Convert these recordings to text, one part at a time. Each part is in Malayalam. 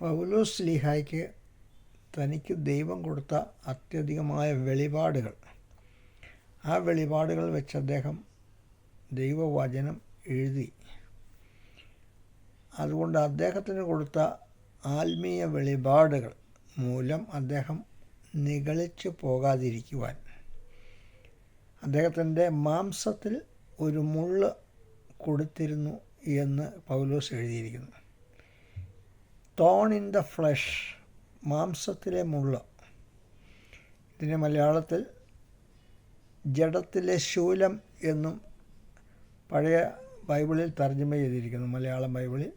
പൗലോസ് ലിഹായ്ക്ക് തനിക്ക് ദൈവം കൊടുത്ത അത്യധികമായ വെളിപാടുകൾ. ആ വെളിപാടുകൾ വെച്ച് അദ്ദേഹം ദൈവവചനം എഴുതി. അതുകൊണ്ട് അദ്ദേഹത്തിന് കൊടുത്ത ആത്മീയ വെളിപാടുകൾ മൂലം അദ്ദേഹം നിഗളിച്ചു പോകാതിരിക്കുവാൻ. അദ്ദേഹത്തിന്റെ മാംസത്തിൽ ഒരു മുള്ള് കൊടുത്തിരുന്നു എന്ന് പൗലോസ് എഴുതിയിരിക്കുന്നു. തോൺ ഇൻ ദ ഫ്ലഷ് മാംസത്തിലെ മുള്ള. ഇതിനെ മലയാളത്തിൽ ജഡത്തിലെ ശൂലം എന്നും പഴയ ബൈബിളിൽ തർജമ ചെയ്തിരിക്കുന്നു മലയാളം ബൈബിളിൽ.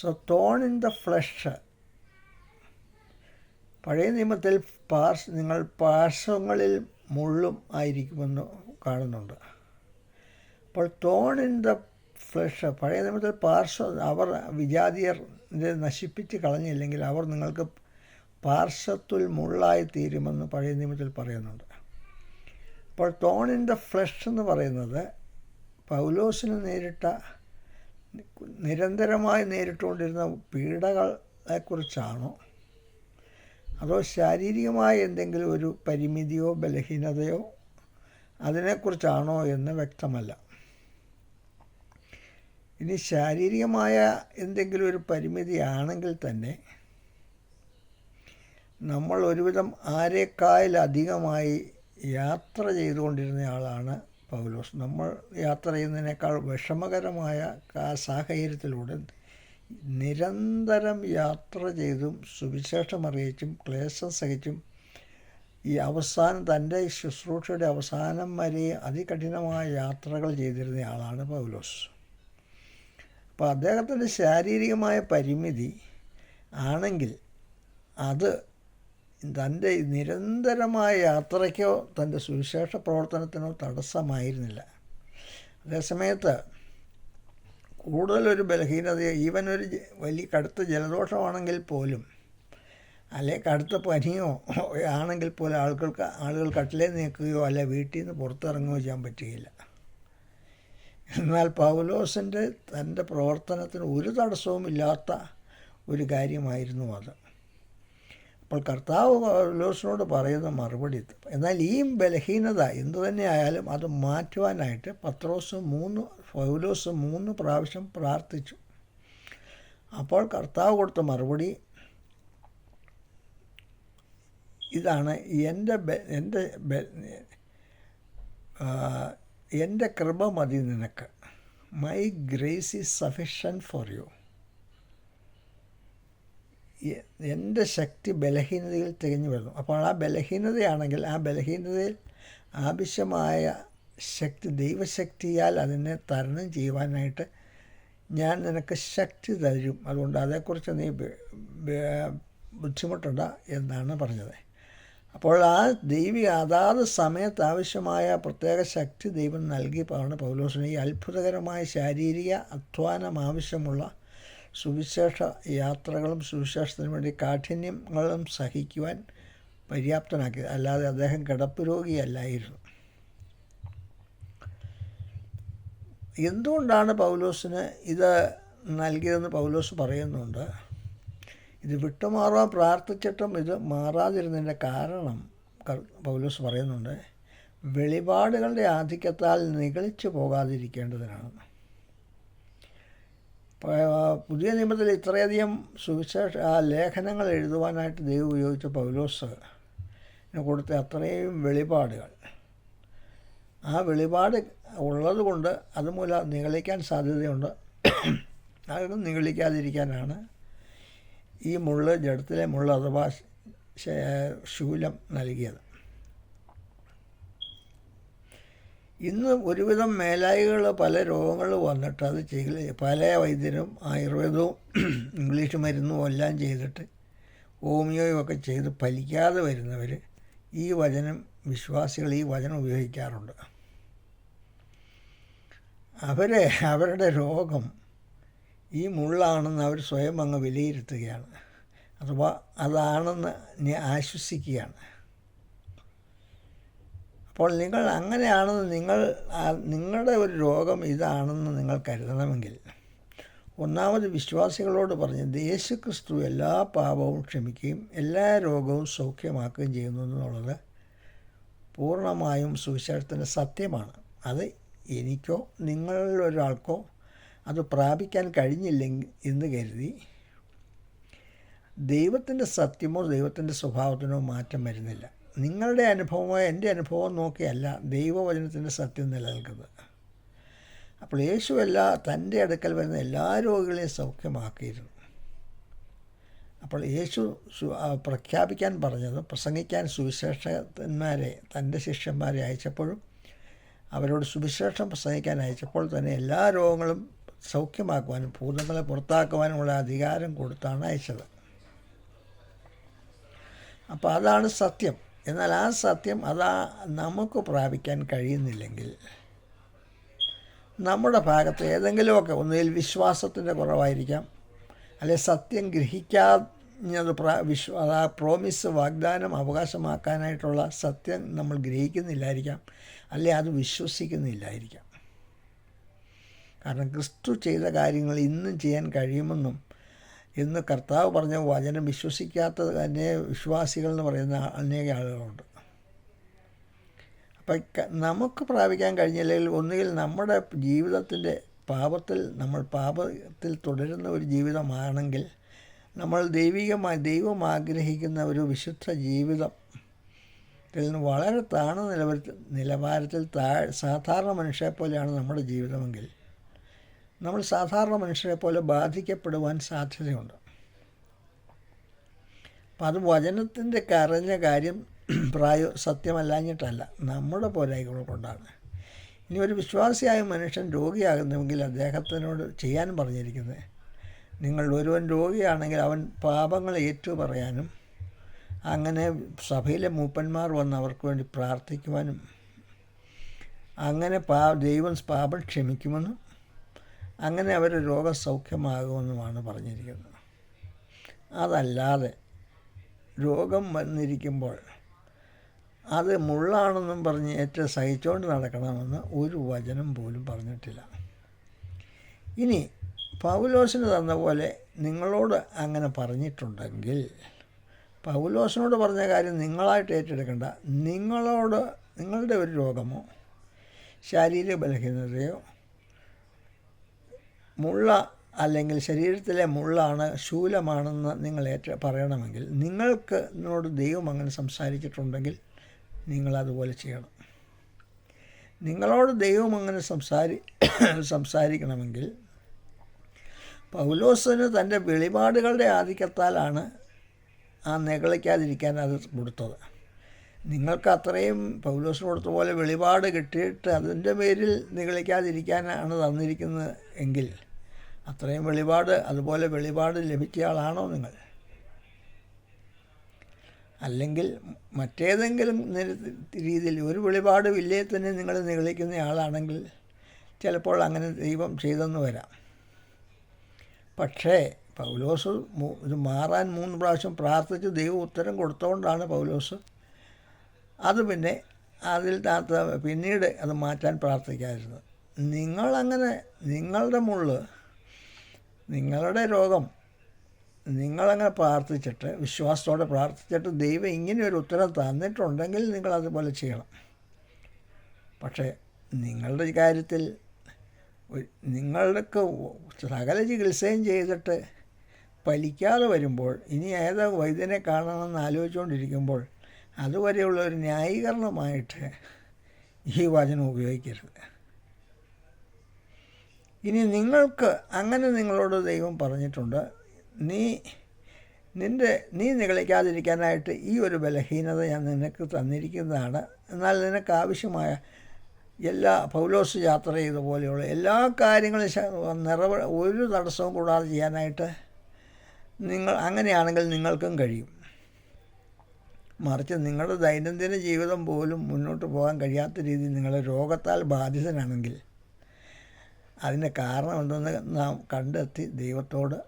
So thorn in the flesh പഴയ നിയമത്തിൽ പാർസ് നിങ്ങൾ പാർശ്വങ്ങളിൽ മുള്ളും ആയിരിക്കുമെന്ന് കാണുന്നുണ്ട്. അപ്പോൾ തോൺ ഇൻ ദ ഫ്ലഷ് പഴയ നിയമത്തിൽ പാർശ്വ അവർ വിജാതിയർ നശിപ്പിച്ച് കളഞ്ഞില്ലെങ്കിൽ അവർ നിങ്ങൾക്ക് പാർശ്വത്തിൽ മുള്ളായി തീരുമെന്ന് പഴയ നിയമത്തിൽ പറയുന്നുണ്ട്. അപ്പോൾ തോൺ ഇൻ ഫ്ലഷ് എന്ന് പറയുന്നത് പൗലോസിന് നേരിട്ട നിരന്തരമായി നേരിട്ടുകൊണ്ടിരുന്ന പീഡകളെക്കുറിച്ചാണോ? അതോ ശാരീരികമായ എന്തെങ്കിലും ഒരു പരിമിതിയോ ബലഹീനതയോ അതിനെക്കുറിച്ചാണോ എന്ന് വ്യക്തമല്ല. ഇനി ശാരീരികമായ എന്തെങ്കിലും ഒരു പരിമിതിയാണെങ്കിൽ തന്നെ നമ്മൾ ഒരുവിധം ആരേക്കായിലധികമായി യാത്ര ചെയ്തുകൊണ്ടിരുന്ന ആളാണ് പൗലോസ്. നമ്മൾ യാത്ര ചെയ്യുന്നതിനേക്കാൾ വിഷമകരമായ സാഹചര്യത്തിലൂടെ നിരന്തരം യാത്ര ചെയ്തും സുവിശേഷം അറിയിച്ചും ക്ലേശം സഹിച്ചും ഈ അവസാനം തന്റെ ശുശ്രൂഷയുടെ അവസാനം വരെ അതികഠിനമായ യാത്രകൾ ചെയ്തിരുന്ന ആളാണ് പൗലോസ്. അപ്പോൾ അദ്ദേഹത്തിന്റെ ശാരീരികമായ പരിമിതി ആണെങ്കിൽ അത് തന്റെ നിരന്തരമായ യാത്രയ്ക്കോ തന്റെ സുവിശേഷ പ്രവർത്തനത്തിനോ തടസ്സമായിരുന്നില്ല. അതേസമയത്ത് കൂടുതലൊരു ബലഹീനത ഈവൻ ഒരു വലിയ കടുത്ത ജലദോഷമാണെങ്കിൽ പോലും അല്ലെ കടുത്ത പനിയോ ആണെങ്കിൽ പോലും ആളുകൾക്ക് ആളുകൾ കട്ടിലേ നീക്കുകയോ അല്ലെ വീട്ടിൽ നിന്ന് പുറത്തിറങ്ങുകയോ ചെയ്യാൻ പറ്റുകയില്ല. എന്നാൽ പൗലോസിന്റെ തന്റെ പ്രവർത്തനത്തിന് ഒരു തടസ്സവും ഇല്ലാത്ത ഒരു കാര്യമായിരുന്നു അത്. അപ്പോൾ കർത്താവ് പൗലോസിനോട് പറയുന്ന മറുപടി എന്നാൽ ഈ ബലഹീനത എന്തു തന്നെ ആയാലും അത് മാറ്റുവാനായിട്ട് പത്രോസ് മൂന്ന് പൗലോസ് മൂന്ന് പ്രാവശ്യം പ്രാർത്ഥിച്ചു. അപ്പോൾ കർത്താവ് കൊടുത്ത മറുപടി ഇതാണ്. എന്റെ എന്റെ എന്റെ കൃപ മതി നിനക്ക്. My grace is sufficient for you എന്റെ ശക്തി ബലഹീനതയിൽ തികഞ്ഞു വരുന്നു. അപ്പോൾ ആ ബലഹീനതയാണെങ്കിൽ ആ ബലഹീനതയിൽ ആവശ്യമായ ശക്തി ദൈവശക്തിയാൽ അതിനെ തരണം ചെയ്യുവാനായിട്ട് ഞാൻ നിനക്ക് ശക്തി തരും. അതുകൊണ്ട് അതേക്കുറിച്ച് നീ ബുദ്ധിമുട്ടണ്ട എന്നാണ് പറഞ്ഞത്. അപ്പോൾ ആ ദൈവി അതാത് സമയത്ത് ആവശ്യമായ പ്രത്യേക ശക്തി ദൈവം നൽകി. പറഞ്ഞ പൗലോസിന് ഈ അത്ഭുതകരമായ ശാരീരിക അധ്വാനം ആവശ്യമുള്ള സുവിശേഷ യാത്രകളും സുവിശേഷത്തിന് വേണ്ടി കാഠിന്യങ്ങളും സഹിക്കുവാൻ പര്യാപ്തനാക്കി. അല്ലാതെ അദ്ദേഹം കിടപ്പ് രോഗിയല്ലായിരുന്നു. എന്തുകൊണ്ടാണ് പൗലോസിന് ഇത് നൽകിയതെന്ന് പൗലോസ് പറയുന്നുണ്ട്? ഇത് വിട്ടുമാറാൻ പ്രാർത്ഥിച്ചിട്ടും ഇത് മാറാതിരുന്നതിന്റെ കാരണം പൗലൂസ് പറയുന്നുണ്ട് വെളിപാടുകളുടെ ആധിക്യത്താൽ നികളിച്ചു പോകാതിരിക്കേണ്ടതിനാണ്. പുതിയ നിയമത്തിൽ ഇത്രയധികം സുവിശേഷ ലേഖനങ്ങൾ എഴുതുവാനായിട്ട് ദൈവം ഉപയോഗിച്ച പൗലോസ് കൊടുത്ത അത്രയും വെളിപാടുകൾ. ആ വെളിപാട് ഉള്ളതുകൊണ്ട് അതുമൂലം നിഗളിക്കാൻ സാധ്യതയുണ്ട്. അതൊന്നും നിഗളിക്കാതിരിക്കാനാണ് ഈ മുള്ള് ജഡത്തിലെ മുള്ള് അഥവാ ശൂലം നൽകിയത്. ഇന്ന് ഒരുവിധം മേലായികൾ പല രോഗങ്ങൾ വന്നിട്ട് അത് ചികിത്സ പല വൈദ്യരും ആയുർവേദവും ഇംഗ്ലീഷ് മരുന്നും എല്ലാം ചെയ്തിട്ട് ഹോമിയോയും ഒക്കെ ചെയ്ത് ഫലിക്കാതെ വരുന്നവർ ഈ വചനം വിശ്വാസികൾ ഈ വചനം ഉപയോഗിക്കാറുണ്ട്. അവരെ അവരുടെ രോഗം ഈ മുള്ളാണെന്ന് അവർ സ്വയം അങ്ങ് വിലയിരുത്തുകയാണ്. അഥവാ അതാണെന്ന് ആശ്വസിക്കുകയാണ്. അപ്പോൾ നിങ്ങൾ അങ്ങനെയാണെന്ന് നിങ്ങൾ നിങ്ങളുടെ ഒരു രോഗം ഇതാണെന്ന് നിങ്ങൾ കരുതണമെങ്കിൽ ഒന്നാമത് വിശ്വാസികളോട് പറഞ്ഞ് യേശു ക്രിസ്തു എല്ലാ പാപവും ക്ഷമിക്കുകയും എല്ലാ രോഗവും സൗഖ്യമാക്കുകയും ചെയ്യുന്നു എന്നുള്ളത് പൂർണമായും സുവിശേഷത്തിന്റെ സത്യമാണ്. അത് എനിക്കോ നിങ്ങളിൽ ഒരാൾക്കോ അത് പ്രാപിക്കാൻ കഴിഞ്ഞില്ലെങ്കിൽ എന്ന് കരുതി ദൈവത്തിന്റെ സത്യമോ ദൈവത്തിന്റെ സ്വഭാവത്തിനോ മാറ്റം വരുന്നില്ല. നിങ്ങളുടെ അനുഭവമോ എന്റെ അനുഭവമോ നോക്കിയല്ല ദൈവവചനത്തിന്റെ സത്യം നിലനിൽക്കുന്നത്. അപ്പോൾ യേശു എല്ലാ തന്റെ അടുക്കൽ വരുന്ന എല്ലാ രോഗികളെയും സൗഖ്യമാക്കിയിരുന്നു. അപ്പോൾ യേശു പ്രഖ്യാപിക്കാൻ പറഞ്ഞത് പ്രസംഗിക്കാൻ സുവിശേഷന്മാരെ തന്റെ ശിഷ്യന്മാരെ അയച്ചപ്പോഴും അവരോട് സുവിശേഷം പ്രസംഗിക്കാൻ അയച്ചപ്പോൾ തന്നെ എല്ലാ രോഗങ്ങളും സൗഖ്യമാക്കുവാനും ഭൂതങ്ങളെ പുറത്താക്കുവാനുമുള്ള അധികാരം കൊടുത്താണ് അയച്ചത്. അപ്പോൾ അതാണ് സത്യം. എന്നാൽ ആ സത്യം അതാ നമുക്ക് പ്രാപിക്കാൻ കഴിയുന്നില്ലെങ്കിൽ നമ്മുടെ ഭാഗത്ത് ഏതെങ്കിലുമൊക്കെ ഒന്നുകിൽ വിശ്വാസത്തിന്റെ കുറവായിരിക്കാം അല്ലെ സത്യം ഗ്രഹിക്കാഞ്ഞത് പ്രാ വിശ്വ ആ പ്രോമിസ് വാഗ്ദാനം അവകാശമാക്കാനായിട്ടുള്ള സത്യം നമ്മൾ ഗ്രഹിക്കുന്നില്ലായിരിക്കാം അല്ലെ അത് വിശ്വസിക്കുന്നില്ലായിരിക്കാം. കാരണം ക്രിസ്തു ചെയ്ത കാര്യങ്ങൾ ഇന്നും ചെയ്യാൻ കഴിയുമെന്നും ഇന്ന് കർത്താവ് പറഞ്ഞ വചനം വിശ്വസിക്കാത്തത് തന്നെ വിശ്വാസികൾ എന്ന് പറയുന്ന അനേക ആളുകളുണ്ട്. അപ്പം നമുക്ക് പ്രാപിക്കാൻ കഴിഞ്ഞില്ലെങ്കിൽ ഒന്നുകിൽ നമ്മുടെ ജീവിതത്തിന്റെ പാപത്തിൽ നമ്മൾ പാപത്തിൽ തുടരുന്ന ഒരു ജീവിതമാണെങ്കിൽ നമ്മൾ ദൈവികമായി ദൈവം ആഗ്രഹിക്കുന്ന ഒരു വിശുദ്ധ ജീവിതം ഇതിൽ നിന്ന് വളരെ താഴ്ന്ന നിലവാരത്തിൽ നിലവാരത്തിൽ താഴ് സാധാരണ മനുഷ്യരെ പോലെയാണ് നമ്മുടെ ജീവിതമെങ്കിൽ നമ്മൾ സാധാരണ മനുഷ്യരെ പോലെ ബാധിക്കപ്പെടുവാൻ സാധ്യതയുണ്ട്. അപ്പം അത് വചനത്തിന്റെ കരഞ്ഞ കാര്യം പ്രായ സത്യമല്ലാഞ്ഞിട്ടല്ല. നമ്മുടെ പോരായ്മകൾ കൊണ്ടാണ് ഇനി ഒരു വിശ്വാസിയായ മനുഷ്യൻ രോഗിയാകുന്നുവെങ്കിൽ അദ്ദേഹത്തിനോട് ചെയ്യാൻ പറഞ്ഞിരിക്കുന്നത് നിങ്ങൾ ഒരുവൻ രോഗിയാണെങ്കിൽ അവൻ പാപങ്ങൾ ഏറ്റു പറയാനും അങ്ങനെ സഭയിലെ മൂപ്പന്മാർ വന്ന് അവർക്ക് വേണ്ടി പ്രാർത്ഥിക്കുവാനും അങ്ങനെ പാ ദൈവം പാപം ക്ഷമിക്കുമെന്നും അങ്ങനെ അവർ രോഗസൗഖ്യമാകുമെന്നുമാണ് പറഞ്ഞിരിക്കുന്നത്. അതല്ലാതെ രോഗം വന്നിരിക്കുമ്പോൾ അത് മുള്ളാണെന്നും പറഞ്ഞ് ഏറ്റവും സഹിച്ചുകൊണ്ട് നടക്കണമെന്ന് ഒരു വചനം പോലും പറഞ്ഞിട്ടില്ല. ഇനി പൗലോസിന് തന്ന പോലെ നിങ്ങളോട് അങ്ങനെ പറഞ്ഞിട്ടുണ്ടെങ്കിൽ പൗലോസിനോട് പറഞ്ഞ കാര്യം നിങ്ങളായിട്ട് ഏറ്റെടുക്കേണ്ട. നിങ്ങളോട് നിങ്ങളുടെ ഒരു രോഗമോ ശാരീരിക ബലഹീനതയോ മുള്ള അല്ലെങ്കിൽ ശരീരത്തിലെ മുള്ളാണ് ശൂലമാണെന്ന് നിങ്ങൾ ഏറ്റ പറയണമെങ്കിൽ നിങ്ങൾക്ക് നിന്നോട് ദൈവം അങ്ങനെ സംസാരിച്ചിട്ടുണ്ടെങ്കിൽ നിങ്ങളതുപോലെ ചെയ്യണം. നിങ്ങളോട് ദൈവം അങ്ങനെ സംസാരി സംസാരിക്കണമെങ്കിൽ പൗലോസിന് തന്റെ വെളിപാടുകളുടെ ആധിക്യത്താലാണ് ആ നെകളിക്കാതിരിക്കാൻ അത് കൊടുത്തത്. നിങ്ങൾക്ക് അത്രയും പൗലോസിന് കൊടുത്ത പോലെ വെളിപാട് കിട്ടിയിട്ട് അതിന്റെ പേരിൽ നിഗളിക്കാതിരിക്കാനാണ് തന്നിരിക്കുന്നത് എങ്കിൽ അത്രയും വെളിപാട് അതുപോലെ വെളിപാട് ലഭിച്ച ആളാണോ നിങ്ങൾ? അല്ലെങ്കിൽ മറ്റേതെങ്കിലും രീതിയിൽ ഒരു വെളിപാടും ഇല്ലേ തന്നെ നിങ്ങൾ നിഗളിക്കുന്ന ആളാണെങ്കിൽ ചിലപ്പോൾ അങ്ങനെ ദൈവം ചെയ്തെന്ന് വരാം. പക്ഷേ പൗലോസ് ഇത് മാറാൻ മൂന്ന് പ്രാവശ്യം പ്രാർത്ഥിച്ച് ദൈവം ഉത്തരം കൊടുത്തുകൊണ്ടാണ് പൗലോസ് അത് പിന്നെ അതിൽ പിന്നീട് അത് മാറ്റാൻ പ്രാർത്ഥിക്കാതിരുന്നത്. നിങ്ങളങ്ങനെ നിങ്ങളുടെ മുള്ള് നിങ്ങളുടെ രോഗം നിങ്ങളങ്ങനെ പ്രാർത്ഥിച്ചിട്ട് വിശ്വാസത്തോടെ പ്രാർത്ഥിച്ചിട്ട് ദൈവം ഇങ്ങനെ ഒരു ഉത്തരം തന്നിട്ടുണ്ടെങ്കിൽ നിങ്ങൾ അതുപോലെ ചെയ്യണം. പക്ഷേ നിങ്ങളുടെ കാര്യത്തിൽ നിങ്ങൾക്ക് സകല ചികിത്സയും ചെയ്തിട്ട് പലിക്കാതെ വരുമ്പോൾ ഇനി ഏതോ വൈദ്യനെ കാണണമെന്ന് ആലോചിച്ചുകൊണ്ടിരിക്കുമ്പോൾ അതുവരെയുള്ള ഒരു ന്യായീകരണമായിട്ട് ഈ വചനം ഉപയോഗിക്കരുത്. ഇനി നിങ്ങൾക്ക് അങ്ങനെ നിങ്ങളോട് ദൈവം പറഞ്ഞിട്ടുണ്ട് നീ നിന്റെ നീ നികളിക്കാതിരിക്കാനായിട്ട് ഈ ഒരു ബലഹീനത ഞാൻ നിനക്ക് തന്നിരിക്കുന്നതാണ്. എന്നാൽ നിനക്ക് ആവശ്യമായ എല്ലാ പൗലോസ് യാത്ര ചെയ്ത പോലെയുള്ള എല്ലാ കാര്യങ്ങളും നിറവ ഒരു തടസ്സവും കൂടാതെ ചെയ്യാനായിട്ട് നിങ്ങൾ അങ്ങനെയാണെങ്കിൽ നിങ്ങൾക്കും കഴിയും. മറിച്ച് നിങ്ങളുടെ ദൈനംദിന ജീവിതം പോലും മുന്നോട്ട് പോകാൻ കഴിയാത്ത രീതിയിൽ നിങ്ങൾ രോഗത്താൽ ബാധിതനാണെങ്കിൽ അതിന് കാരണം നാം കണ്ടെത്തി ദൈവത്തോട്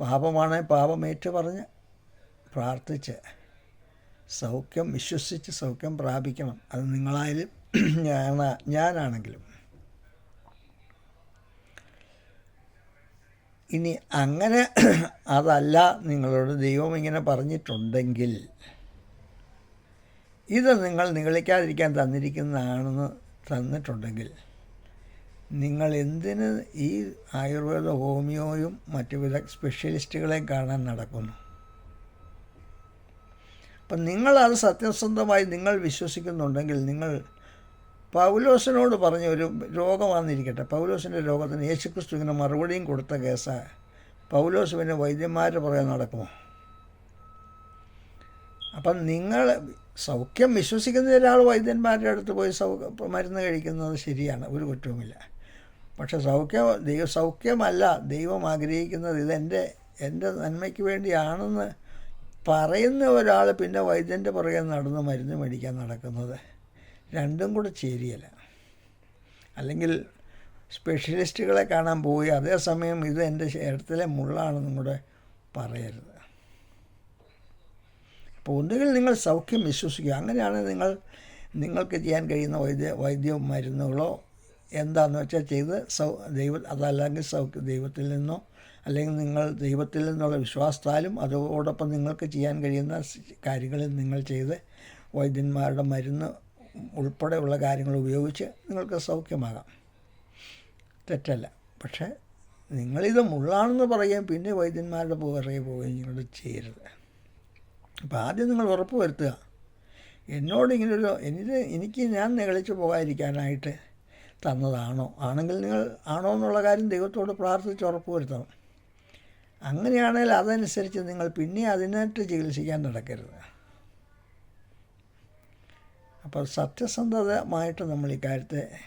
പാപമാണ് പാപമേറ്റ് പറഞ്ഞ് പ്രാർത്ഥിച്ച് സൗഖ്യം വിശ്വസിച്ച് സൗഖ്യം പ്രാപിക്കണം. അത് നിങ്ങളായാലും ഞാൻ ഞാനാണെങ്കിലും. ഇനി അങ്ങനെ അതല്ല നിങ്ങളോട് ദൈവം ഇങ്ങനെ പറഞ്ഞിട്ടുണ്ടെങ്കിൽ ഇത് നിങ്ങൾ നിഗളിക്കാതിരിക്കാൻ തന്നിരിക്കുന്നതാണെന്ന് തന്നിട്ടുണ്ടെങ്കിൽ നിങ്ങൾ എന്തിന് ഈ ആയുർവേദ ഹോമിയോയും മറ്റു വിധ സ്പെഷ്യലിസ്റ്റുകളെയും കാണാൻ നടക്കുന്നു? അപ്പം നിങ്ങളത് സത്യസന്ധമായി നിങ്ങൾ വിശ്വസിക്കുന്നുണ്ടെങ്കിൽ നിങ്ങൾ പൗലോസിനോട് പറഞ്ഞ ഒരു രോഗം വന്നിരിക്കട്ടെ. പൗലോസിന്റെ രോഗത്തിന് യേശുക്രിസ്തു ഇങ്ങനെ മറുപടിയും കൊടുത്ത കേസ്. പൗലോസ് പിന്നെ വൈദ്യന്മാർ പറയാൻ നടക്കുമോ? അപ്പം നിങ്ങൾ സൗഖ്യം വിശ്വസിക്കുന്ന ഒരാൾ വൈദ്യന്മാരുടെ അടുത്ത് പോയി സൗ മരുന്ന് കഴിക്കുന്നത് ശരിയാണ്. ഒരു കുറ്റവുമില്ല. പക്ഷെ സൗഖ്യം ദൈവ സൗഖ്യമല്ല. ദൈവം ആഗ്രഹിക്കുന്നത് ഇതെന്റെ എന്റെ നന്മയ്ക്ക് വേണ്ടിയാണെന്ന് പറയുന്ന ഒരാൾ പിന്നെ വൈദ്യന്റെ പുറകെ നടന്ന് മരുന്ന് മേടിക്കാൻ നടക്കുന്നത് രണ്ടും കൂടെ ചേരിയല്ല. അല്ലെങ്കിൽ സ്പെഷ്യലിസ്റ്റുകളെ കാണാൻ പോയി അതേസമയം ഇത് എന്റെ ഇടത്തിലെ മുള്ളാണെന്നും കൂടെ പറയരുത്. അപ്പോൾ ഒന്നുകിൽ നിങ്ങൾ സൗഖ്യം വിശ്വസിക്കുക. അങ്ങനെയാണ് നിങ്ങൾ നിങ്ങൾക്ക് ചെയ്യാൻ കഴിയുന്ന വൈദ്യ വൈദ്യ മരുന്നുകളോ എന്താണെന്ന് വെച്ചാൽ ചെയ്ത് സൗ ദൈവ അതല്ലെങ്കിൽ സൗഖ്യ ദൈവത്തിൽ നിന്നോ അല്ലെങ്കിൽ നിങ്ങൾ ദൈവത്തിൽ നിന്നുള്ള വിശ്വാസത്താലും അതോടൊപ്പം നിങ്ങൾക്ക് ചെയ്യാൻ കഴിയുന്ന കാര്യങ്ങളിൽ നിങ്ങൾ ചെയ്ത് വൈദ്യന്മാരുടെ മരുന്ന് ഉൾപ്പെടെയുള്ള കാര്യങ്ങൾ ഉപയോഗിച്ച് നിങ്ങൾക്ക് സൗഖ്യമാകാം. തെറ്റല്ല. പക്ഷേ നിങ്ങളിത് മുള്ളാണെന്ന് പറയുകയും പിന്നെ വൈദ്യന്മാരുടെ പുറകെ പോവുകയും നിങ്ങൾ ചെയ്യരുത്. അപ്പോൾ ആദ്യം നിങ്ങൾ ഉറപ്പ് വരുത്തുക. എന്നോട് ഇങ്ങനൊരു എനിക്ക് എനിക്ക് ഞാൻ നികളിച്ച് പോകാതിരിക്കാനായിട്ട് തന്നതാണോ? ആണെങ്കിൽ നിങ്ങൾ ആണോ എന്നുള്ള കാര്യം ദൈവത്തോട് പ്രാർത്ഥിച്ച് ഉറപ്പ് വരുത്തണം. അങ്ങനെയാണെങ്കിൽ അതനുസരിച്ച് നിങ്ങൾ പിന്നെ അതിനായിട്ട് ചികിത്സിക്കാൻ നടക്കരുത്. അപ്പോൾ സത്യസന്ധതമായിട്ട് നമ്മൾ ഈ കാര്യത്തെ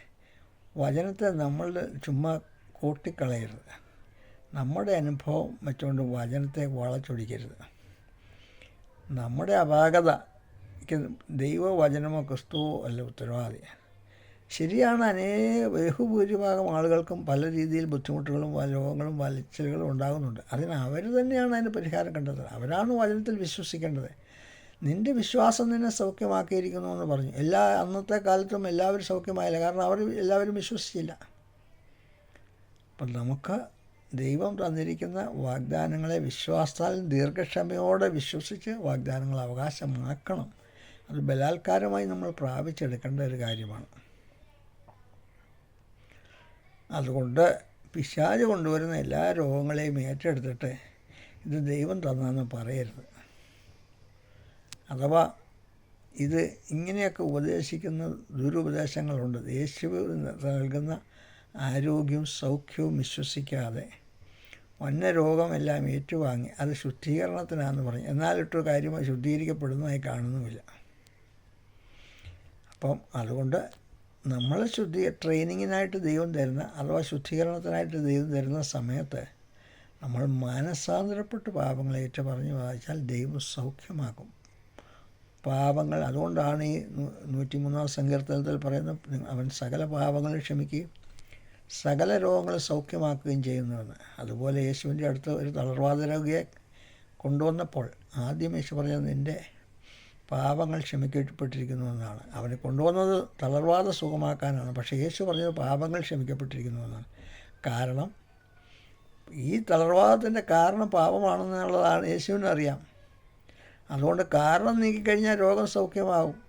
വചനത്തെ നമ്മൾ ചുമ്മാ കൂട്ടിക്കളയരുത്. നമ്മുടെ അനുഭവം വെച്ചുകൊണ്ട് വചനത്തെ വളച്ചൊടിക്കരുത്. നമ്മുടെ അപാകത ദൈവവചനമോ ക്രിസ്തുവോ അല്ല ഉത്തരവാദി. ശരിയാണ് അനേക ബഹുഭൂരിഭാഗം ആളുകൾക്കും പല രീതിയിൽ ബുദ്ധിമുട്ടുകളും രോഗങ്ങളും വലച്ചിലുകളും ഉണ്ടാകുന്നുണ്ട്. അതിന് അവർ തന്നെയാണ് അതിന് പരിഹാരം കണ്ടത്. അവരാണ് വചനത്തിൽ വിശ്വസിക്കേണ്ടത്. നിന്റെ വിശ്വാസം നിന്നെ സൗഖ്യമാക്കിയിരിക്കുന്നു എന്ന് പറഞ്ഞു. എല്ലാ അന്നത്തെ കാലത്തും എല്ലാവരും സൗഖ്യമായില്ല. കാരണം അവർ എല്ലാവരും വിശ്വസിച്ചില്ല. അപ്പം നമുക്ക് ദൈവം തന്നിരിക്കുന്ന വാഗ്ദാനങ്ങളെ വിശ്വാസത്താൽ ദീർഘക്ഷമയോടെ വിശ്വസിച്ച് വാഗ്ദാനങ്ങൾ അവകാശമാക്കണം. അത് ബലാത്കാരമായി നമ്മൾ പ്രാപിച്ചെടുക്കേണ്ട ഒരു കാര്യമാണ്. അതുകൊണ്ട് പിശാജ് കൊണ്ടുവരുന്ന എല്ലാ രോഗങ്ങളെയും ഏറ്റെടുത്തിട്ട് ഇത് ദൈവം തന്നെന്ന് പറയരുത്. അഥവാ ഇത് ഇങ്ങനെയൊക്കെ ഉപദേശിക്കുന്ന ദുരുപദേശങ്ങളുണ്ട്. യേശു നൽകുന്ന ആരോഗ്യവും സൗഖ്യവും വിശ്വസിക്കാതെ വന്ന രോഗമെല്ലാം ഏറ്റുവാങ്ങി അത് ശുദ്ധീകരണത്തിനാന്ന് പറഞ്ഞു. എന്നാലിട്ടൊരു കാര്യമായി ശുദ്ധീകരിക്കപ്പെടുന്നതായി കാണുന്നുമില്ല. അപ്പം അതുകൊണ്ട് നമ്മൾ ശുദ്ധി ട്രെയിനിങ്ങിനായിട്ട് ദൈവം തരുന്ന അഥവാ ശുദ്ധീകരണത്തിനായിട്ട് ദൈവം തരുന്ന സമയത്ത് നമ്മൾ മാനസാന്തരപ്പെട്ട് പാപങ്ങൾ ഏറ്റു പറഞ്ഞു വായിച്ചാൽ ദൈവം സൗഖ്യമാക്കും പാപങ്ങൾ അതുകൊണ്ടാണ് ഈ നൂറ്റിമൂന്നാം സങ്കീർത്തനത്തിൽ പറയുന്നത് അവൻ സകല പാപങ്ങൾ ക്ഷമിക്കുകയും സകല രോഗങ്ങൾ സൗഖ്യമാക്കുകയും ചെയ്യുന്നുവെന്ന് അതുപോലെ യേശുവിന്റെ അടുത്ത് ഒരു തളർവാദ രോഗിയെ കൊണ്ടുവന്നപ്പോൾ ആദ്യം യേശു പറഞ്ഞത് നിന്റെ പാപങ്ങൾ ക്ഷമിക്കപ്പെട്ടിരിക്കുന്നു എന്നാണ് അവനെ കൊണ്ടുവന്നത് തളർവാദ സുഖമാക്കാനാണ്. പക്ഷേ യേശു പറഞ്ഞത് പാപങ്ങൾ ക്ഷമിക്കപ്പെട്ടിരിക്കുന്നു എന്നാണ് കാരണം ഈ തളർവാദത്തിന്റെ കാരണം പാപമാണെന്നുള്ളതാണ് യേശുവിന് അറിയാം. അതുകൊണ്ട് കാരണം നീക്കിക്കഴിഞ്ഞാൽ രോഗം സൗഖ്യമാകും.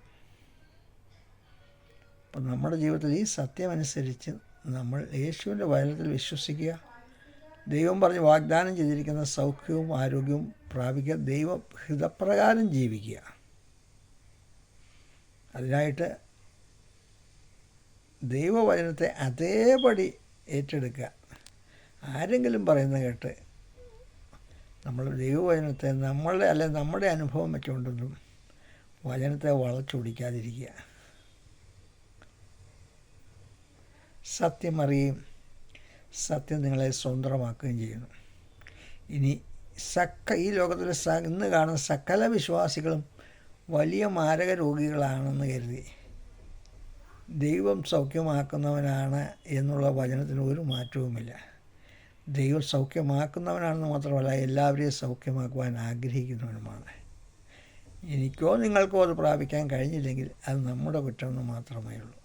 അപ്പം നമ്മുടെ ജീവിതത്തിൽ ഈ സത്യമനുസരിച്ച് നമ്മൾ യേശുവിന്റെ വചനത്തിൽ വിശ്വസിക്കുക. ദൈവം പറഞ്ഞ് വാഗ്ദാനം ചെയ്തിരിക്കുന്ന സൗഖ്യവും ആരോഗ്യവും പ്രാപിക്കുക. ദൈവ ഹിതപ്രകാരം ജീവിക്കുക. അതിനായിട്ട് ദൈവവചനത്തെ അതേപടി ഏറ്റെടുക്കുക. ആരെങ്കിലും പറയുന്ന കേട്ട് നമ്മൾ ദൈവവചനത്തെ നമ്മളുടെ അല്ലെ നമ്മുടെ അനുഭവം വെച്ചുകൊണ്ടൊന്നും വചനത്തെ വളച്ചൊടിക്കാതിരിക്കുക. സത്യം അറിയുകയും സത്യം നിങ്ങളെ സ്വതന്ത്രമാക്കുകയും ചെയ്യുന്നു. ഇനി സക്ക ഈ ലോകത്തിലെ ഇന്ന് കാണുന്ന സകല വിശ്വാസികളും വലിയ മാരക രോഗികളാണെന്ന് കരുതി. ദൈവം സൗഖ്യമാക്കുന്നവനാണ് എന്നുള്ള വചനത്തിന് ഒരു മാറ്റവുമില്ല. ദൈവം സൗഖ്യമാക്കുന്നവനാണെന്ന് മാത്രമല്ല എല്ലാവരെയും സൗഖ്യമാക്കുവാൻ ആഗ്രഹിക്കുന്നവനുമാണ്. എനിക്കോ നിങ്ങൾക്കോ അത് പ്രാപിക്കാൻ കഴിഞ്ഞില്ലെങ്കിൽ അത് നമ്മുടെ കുറ്റമെന്ന് മാത്രമേ ഉള്ളൂ.